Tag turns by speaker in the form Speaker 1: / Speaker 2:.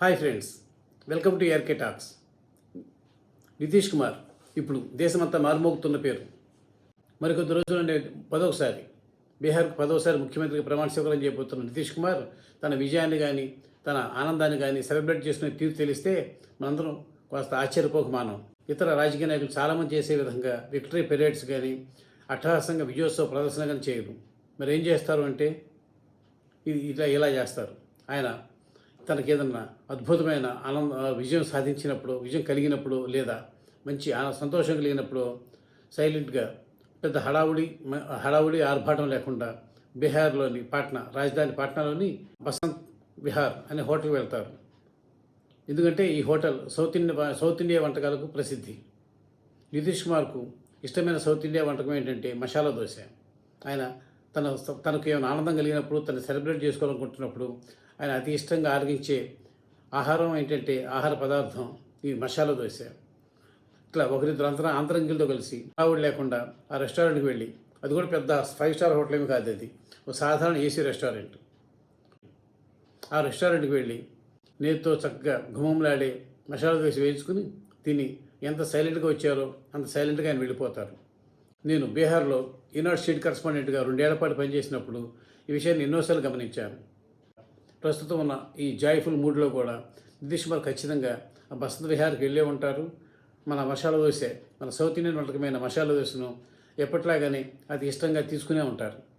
Speaker 1: Hi friends welcome to RK talks. Nitish Kumar ఇప్పుడు దేశమంతా మారుమోగుతున్న పేరు. మరికొద్ది రోజులంటే పదోసారి బీహార్కు పదోసారి ముఖ్యమంత్రికి ప్రమాణ స్వీకారం చేయబోతున్న నితీష్ కుమార్ తన విజయాన్ని కానీ తన ఆనందాన్ని కానీ సెలబ్రేట్ చేసుకునే తీరు తెలిస్తే మనందరం కాస్త ఆశ్చర్యపోక మానం ఇతర రాజకీయ నాయకులు చాలామంది చేసే విధంగా విక్టరీ పెరేడ్స్ కానీ అట్టహాసంగా విజయోత్సవ ప్రదర్శన కానీ చేయరు. మరి ఏం చేస్తారు అంటే ఇది ఇలా ఇలా చేస్తారు? ఆయన తనకి ఏదన్నా అద్భుతమైన ఆనంద విజయం సాధించినప్పుడు విజయం కలిగినప్పుడు లేదా మంచి ఆన- సంతోషం కలిగినప్పుడు సైలెంట్గా పెద్ద హడావుడి హడావుడి ఆర్భాటం లేకుండా బీహార్లోని పాట్నా రాజధాని పాట్నాలోని బసంత్ విహార్ అనే హోటల్కి వెళ్తారు. ఎందుకంటే ఈ hotel south India south India వంటకాలకు ప్రసిద్ధి. నితీష్ కుమార్కు ఇష్టమైన సౌత్ ఇండియా వంటకం ఏంటంటే మసాలా దోశ. ఆయన తన తనకు ఏమైనా ఆనందం కలిగినప్పుడు తను సెలబ్రేట్ చేసుకోవాలనుకుంటున్నప్పుడు ఆయన అతి ఇష్టంగా ఆరగించే ఆహారం ఏంటంటే ఆహార పదార్థం ఈ మసాలా దోశ. ఇట్లా ఒకరిద్దరు అంతర ఆంతరంగిలతో కలిసి ఆవిడ లేకుండా ఆ రెస్టారెంట్కి వెళ్ళి అది కూడా పెద్ద ఫైవ్ స్టార్ హోటల్ ఏమి కాదు అది. ఒక సాధారణ ఏసీ రెస్టారెంట్. ఆ రెస్టారెంట్కి వెళ్ళి నేతితో చక్కగా ఘుమంలాడే మసాలా దోశ వేయించుకుని తిని ఎంత సైలెంట్గా వచ్చారో అంత సైలెంట్గా ఆయన వెళ్ళిపోతారు. నేను బీహార్లో ఈనాడు స్టేట్ కరస్పాండెంట్గా రెండేళ్ళ పాటు పనిచేసినప్పుడు ఈ విషయాన్ని ఎన్నోసార్లు గమనించాను. ప్రస్తుతం ఉన్న ఈ జాయ్ఫుల్ మూడ్లో కూడా నితీష్ కుమార్ ఖచ్చితంగా ఆ బసంత విహార్కి వెళ్ళే ఉంటారు. మన మసాలా దోశ మన సౌత్ ఇండియన్ వంటకమైన మసాలా దోశను ఎప్పట్లాగానే అది ఇష్టంగా తీసుకునే ఉంటారు.